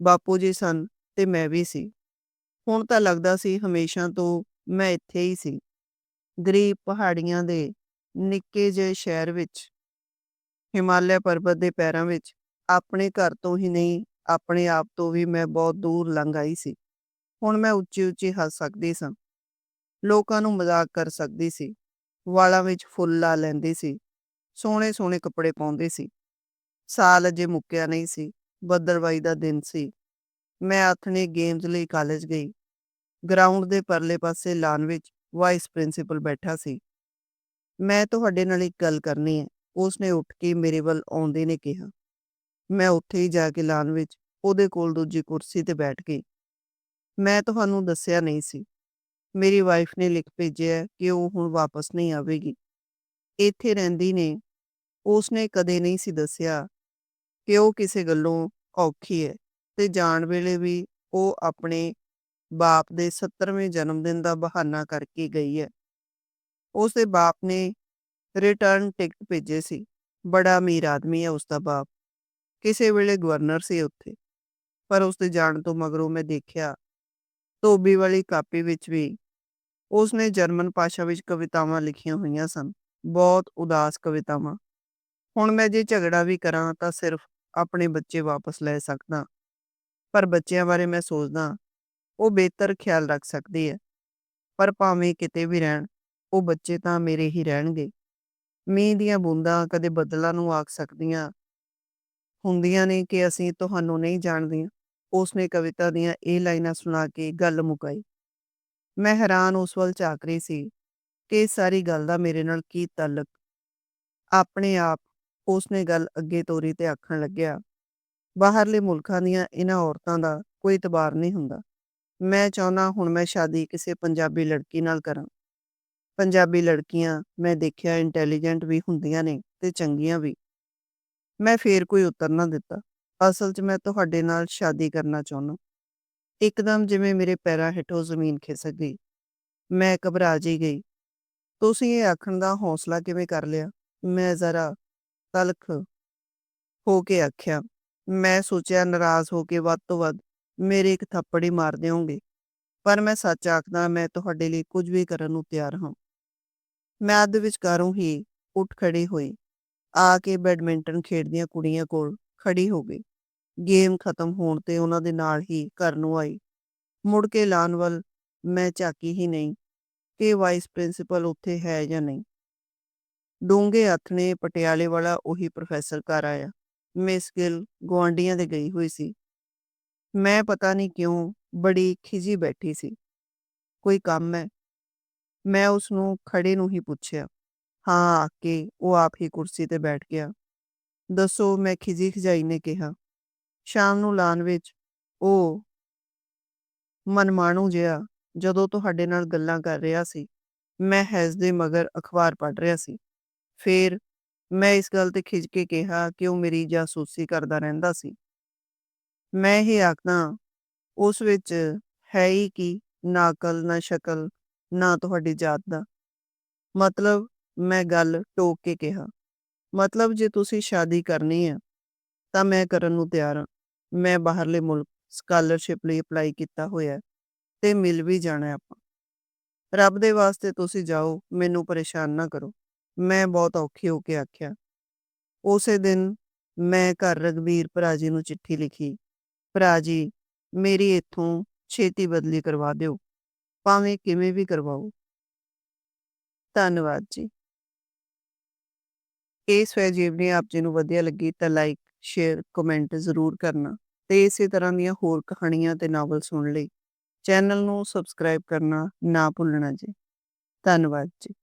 ਬਾਪੂ ਜੀ ਸਨ ਤੇ ਮੈਂ ਵੀ ਸੀ। ਹੁਣ ਤਾਂ ਲੱਗਦਾ ਸੀ ਹਮੇਸ਼ਾ ਤੋਂ ਮੈਂ ਇੱਥੇ ਹੀ ਸੀ। ਗਰੀਬ ਪਹਾੜੀਆਂ ਦੇ ਨਿੱਕੇ ਜਿਹੇ ਸ਼ਹਿਰ ਵਿੱਚ, ਹਿਮਾਲਿਆ ਪਰਬਤ ਦੇ ਪੈਰਾਂ ਵਿੱਚ, ਆਪਣੇ ਘਰ ਤੋਂ ਹੀ ਨਹੀਂ, ਆਪਣੇ ਆਪ ਤੋਂ ਵੀ ਮੈਂ ਬਹੁਤ ਦੂਰ ਲੰਘ ਆਈ ਸੀ। ਹੁਣ ਮੈਂ ਉੱਚੀ ਉੱਚੀ ਹੱਸ ਸਕਦੀ ਸਾਂ। ਲੋਕਾਂ ਨੂੰ ਮਜ਼ਾਕ ਕਰ ਸਕਦੀ ਸੀ। ਵਾਲਾਂ ਵਿੱਚ ਫੁੱਲ ਲਾ ਲੈਂਦੀ ਸੀ। ਸੋਹਣੇ ਸੋਹਣੇ ਕੱਪੜੇ ਪਾਉਂਦੀ ਸੀ। ਸਾਲ ਅਜੇ ਮੁੱਕਿਆ ਨਹੀਂ ਸੀ। ਬੱਦਰਵਾਈ ਦਾ ਦਿਨ ਸੀ। ਮੈਂ ਆਥਣੇ ਗੇਮਜ਼ ਲਈ ਕਾਲਜ ਗਈ। ਗਰਾਊਂਡ ਦੇ ਪਰਲੇ ਪਾਸੇ ਲਾਨ ਵਿੱਚ ਵਾਈਸ ਪ੍ਰਿੰਸੀਪਲ ਬੈਠਾ ਸੀ। ਮੈਂ ਤੁਹਾਡੇ ਨਾਲ ਇੱਕ ਗੱਲ ਕਰਨੀ ਹੈ, ਉਸਨੇ ਉੱਠ ਕੇ ਮੇਰੇ ਵੱਲ ਆਉਂਦੇ ਨੇ ਕਿਹਾ। ਮੈਂ ਉੱਥੇ ਹੀ ਜਾ ਕੇ ਲਾਨ ਵਿੱਚ ਉਹਦੇ ਕੋਲ ਦੂਜੀ ਕੁਰਸੀ ਤੇ ਬੈਠ ਗਈ। ਮੈਂ ਤੁਹਾਨੂੰ ਦੱਸਿਆ ਨਹੀਂ ਸੀ। ਮੇਰੀ ਵਾਈਫ ਨੇ ਲਿਖ ਭੇਜਿਆ ਕਿ ਉਹ ਹੁਣ ਵਾਪਸ ਨਹੀਂ ਆਵੇਗੀ। ਇੱਥੇ ਰਹਿੰਦੀ ਨੇ। ਉਸਨੇ ਕਦੇ ਨਹੀਂ ਸੀ ਦੱਸਿਆ ਕਿ ਉਹ ਕਿਸੇ ਗੱਲੋਂ ਔਖੀ ਹੈ ਤੇ ਜਾਣ ਵੇਲੇ ਵੀ ਉਹ ਆਪਣੇ ਬਾਪ ਦੇ 70ਵੇਂ ਜਨਮ ਦਿਨ ਦਾ ਬਹਾਨਾ ਕਰਕੇ ਗਈ ਹੈ। ਉਸ ਦੇ ਬਾਪ ਨੇ ਰਿਟਰਨ ਟਿਕਟ ਭੇਜੇ ਸੀ। ਬੜਾ ਅਮੀਰ ਆਦਮੀ ਹੈ ਉਸ ਦਾ ਬਾਪ। ਕਿਸੇ ਵੇਲੇ ਗਵਰਨਰ ਸੀ ਉੱਥੇ। ਪਰ ਉਸ ਦੇ ਜਾਣ ਤੋਂ ਮਗਰੋਂ ਮੈਂ ਦੇਖਿਆ, ਧੋਬੀ ਵਾਲੀ ਕਾਪੀ ਵਿੱਚ ਵੀ ਉਸਨੇ ਜਰਮਨ ਭਾਸ਼ਾ ਵਿੱਚ ਕਵਿਤਾਵਾਂ ਲਿਖੀਆਂ ਹੋਈਆਂ ਸਨ। ਬਹੁਤ ਉਦਾਸ ਕਵਿਤਾਵਾਂ। ਹੁਣ ਮੈਂ ਜੇ ਝਗੜਾ ਵੀ ਕਰਾਂ ਤਾਂ ਸਿਰਫ ਆਪਣੇ ਬੱਚੇ ਵਾਪਸ ਲੈ ਸਕਦਾ। ਪਰ ਬੱਚਿਆਂ ਬਾਰੇ ਮੈਂ ਸੋਚਦਾ ਉਹ ਬਿਹਤਰ ਖਿਆਲ ਰੱਖ ਸਕਦੀ ਹੈ। ਪਰ ਭਾਵੇਂ ਕਿਤੇ ਵੀ ਰਹਿਣ, ਉਹ ਬੱਚੇ ਤਾਂ ਮੇਰੇ ਹੀ ਰਹਿਣਗੇ। ਮੀਂਹ ਦੀਆਂ ਬੂੰਦਾਂ ਕਦੇ ਬੱਦਲਾਂ ਨੂੰ ਆਖ ਸਕਦੀਆਂ ਹੁੰਦੀਆਂ ਨੇ ਕਿ ਅਸੀਂ ਤੁਹਾਨੂੰ ਨਹੀਂ ਜਾਣਦੀਆਂ। ਉਸਨੇ ਕਵਿਤਾ ਦੀਆਂ ਇਹ ਲਾਈਨਾਂ ਸੁਣਾ ਕੇ ਗੱਲ ਮੁਕਾਈ। ਮੈਂ ਹੈਰਾਨ ਉਸ ਵੱਲ ਝਾਕ ਰਹੀ ਸੀ ਕਿ ਸਾਰੀ ਗੱਲ ਦਾ ਮੇਰੇ ਨਾਲ ਕੀ ਤਾਲਕ? ਆਪਣੇ ਆਪ ਉਸਨੇ ਗੱਲ ਅੱਗੇ ਤੋਰੀ ਤੇ ਆਖਣ ਲੱਗਿਆ, ਬਾਹਰਲੇ ਮੁਲਕਾਂ ਦੀਆਂ ਇਹਨਾਂ ਔਰਤਾਂ ਦਾ ਕੋਈ ਇਤਬਾਰ ਨਹੀਂ ਹੁੰਦਾ। ਮੈਂ ਚਾਹੁੰਦਾ ਹੁਣ ਮੈਂ ਸ਼ਾਦੀ ਕਿਸੇ ਪੰਜਾਬੀ ਲੜਕੀ ਨਾਲ ਕਰਾਂ। ਪੰਜਾਬੀ ਲੜਕੀਆਂ ਮੈਂ ਦੇਖਿਆ ਇੰਟੈਲੀਜੈਂਟ ਵੀ ਹੁੰਦੀਆਂ ਨੇ ਤੇ ਚੰਗੀਆਂ ਵੀ। ਮੈਂ ਫੇਰ ਕੋਈ ਉੱਤਰ ਨਾ ਦਿੱਤਾ। ਅਸਲ 'ਚ ਮੈਂ ਤੁਹਾਡੇ ਨਾਲ ਸ਼ਾਦੀ ਕਰਨਾ ਚਾਹੁੰਦਾ। ਇੱਕਦਮ ਜਿਵੇਂ ਮੇਰੇ ਪੈਰਾਂ ਹੇਠੋਂ ਜ਼ਮੀਨ ਖਿਸਕ ਗਈ। ਮੈਂ ਘਬਰਾ ਜੀ ਗਈ। ਤੁਸੀਂ ਇਹ ਆਖਣ ਦਾ ਹੌਸਲਾ ਕਿਵੇਂ ਕਰ ਲਿਆ? ਮੈਂ ਜ਼ਰਾ ਤਲਖ ਹੋ ਕੇ ਆਖਿਆ। ਮੈਂ ਸੋਚਿਆ ਨਾਰਾਜ਼ ਹੋ ਕੇ ਵੱਧ ਤੋਂ ਵੱਧ ਮੇਰੇ ਇੱਕ ਥੱਪੜ ਹੀ ਮਾਰ ਦਿਓਗੇ। ਪਰ ਮੈਂ ਸੱਚ ਆਖਦਾ, ਮੈਂ ਤੁਹਾਡੇ ਲਈ ਕੁਝ ਵੀ ਕਰਨ ਨੂੰ ਤਿਆਰ ਹਾਂ। ਮੈਂ ਅੱਧ ਵਿਚਕਾਰੋਂ ਹੀ ਉੱਠ ਖੜੀ ਹੋਈ। ਆ ਕੇ ਬੈਡਮਿੰਟਨ ਖੇਡਦੀਆਂ ਕੁੜੀਆਂ ਕੋਲ ਖੜੀ ਹੋ ਗਈ। ਗੇਮ ਖਤਮ ਹੋਣ ਤੇ ਉਹਨਾਂ ਦੇ ਨਾਲ ਹੀ ਘਰ ਨੂੰ ਆਈ। ਮੁੜ ਕੇ ਲਾਨ ਵੱਲ ਮੈਂ ਝਾਕੀ ਹੀ ਨਹੀਂ ਕਿ ਵਾਈਸ ਪ੍ਰਿੰਸੀਪਲ ਉੱਥੇ ਹੈ ਜਾਂ ਨਹੀਂ। ਡੂੰਘੇ ਹੱਥ ਨੇ ਪਟਿਆਲੇ ਵਾਲਾ ਉਹੀ ਪ੍ਰੋਫੈਸਰ ਘਰ ਆਇਆ। ਮਿਸ ਗਿਲ ਗੁਆਂਢੀਆਂ ਦੇ ਗਈ ਹੋਈ ਸੀ। ਮੈਂ ਪਤਾ ਨਹੀਂ ਕਿਉਂ ਬੜੀ ਖਿਜੀ ਬੈਠੀ ਸੀ ਕੋਈ ਕੰਮ ਹੈ ਮੈਂ ਉਸ ਨੂੰ ਖੜੇ ਨੂੰ ਹੀ ਪੁੱਛਿਆ ਹਾਂ ਆ ਕੇ ਉਹ ਆਪ ਹੀ ਕੁਰਸੀ ਤੇ ਬੈਠ ਗਿਆ ਦੱਸੋ ਮੈਂ ਖਿਜੀ ਖਜਾਈ ਨੇ ਕਿਹਾ ਸ਼ਾਮ ਨੂੰ ਲਾਨ ਵਿੱਚ ਉਹ ਮਨਮਾਣੂ ਜਿਹਾ ਜਦੋਂ ਤੁਹਾਡੇ ਨਾਲ ਗੱਲਾਂ ਕਰ ਰਿਹਾ ਸੀ ਮੈਂ ਹੈਜ਼ ਦੇ ਮਗਰ ਅਖਬਾਰ ਪੜ੍ਹ ਰਿਹਾ ਸੀ ਫੇਰ ਮੈਂ ਇਸ ਗੱਲ ਤੇ ਖਿਜ ਕੇ ਕਿਹਾ ਕਿ ਉਹ ਮੇਰੀ ਜਾਸੂਸੀ ਕਰਦਾ ਰਹਿੰਦਾ ਸੀ ਮੈਂ ਇਹ ਆਖਦਾ ਉਸ ਵਿੱਚ ਹੈ ਹੀ ਕੀ ਨਾ ਅਕਲ, ਨਾ ਸ਼ਕਲ, ਨਾ ਤੁਹਾਡੀ ਜਾਤ ਦਾ। ਮਤਲਬ ਮੈਂ ਗੱਲ ਟੋਕ ਕੇ ਕਿਹਾ, ਮਤਲਬ ਜੇ ਤੁਸੀਂ ਸ਼ਾਦੀ ਕਰਨੀ ਹੈ, ਤਾਂ ਮੈਂ ਕਰਨ ਨੂੰ ਤਿਆਰ ਹਾਂ। ਮੈਂ ਬਾਹਰਲੇ ਮੁਲਕ ਸਕਾਲਰਸ਼ਿਪ ਲਈ ਅਪਲਾਈ ਕੀਤਾ ਹੋਇਆ ਤੇ ਮਿਲ ਵੀ ਜਾਣਾ ਆਪਾਂ। ਰੱਬ ਦੇ ਵਾਸਤੇ ਤੁਸੀਂ ਜਾਓ, ਮੈਨੂੰ ਪਰੇਸ਼ਾਨ ਨਾ ਕਰੋ। ਮੈਂ ਬਹੁਤ ਔਖੀ ਹੋ ਕੇ ਆਖਿਆ। ਉਸੇ ਦਿਨ ਮੈਂ ਘਰ ਰਗਵੀਰ ਭਰਾ ਜੀ ਨੂੰ ਚਿੱਠੀ ਲਿਖੀ। ਭਰਾ ਜੀ, ਮੇਰੀ ਇੱਥੋਂ ਛੇਤੀ ਬਦਲੀ ਕਰਵਾ ਦਿਓ। ਭਾਵੇਂ ਕਿਵੇਂ ਵੀ ਕਰਵਾਓ। ਧੰਨਵਾਦ ਜੀ। ਇਹ ਸਵੈ ਜੀਵਨੀ ਆਪ ਜੀ ਨੂੰ ਵਧੀਆ ਲੱਗੀ ਤਾਂ ਲਾਈਕ ਸ਼ੇਅਰ ਕਮੈਂਟ ਜ਼ਰੂਰ ਕਰਨਾ ਤੇ ਇਸੇ ਤਰ੍ਹਾਂ ਦੀਆਂ ਹੋਰ ਕਹਾਣੀਆਂ ਤੇ ਨਾਵਲ ਸੁਣਨ ਲਈ ਚੈਨਲ ਨੂੰ ਸਬਸਕ੍ਰਾਈਬ ਕਰਨਾ ਨਾ ਭੁੱਲਣਾ ਜੀ। ਧੰਨਵਾਦ ਜੀ।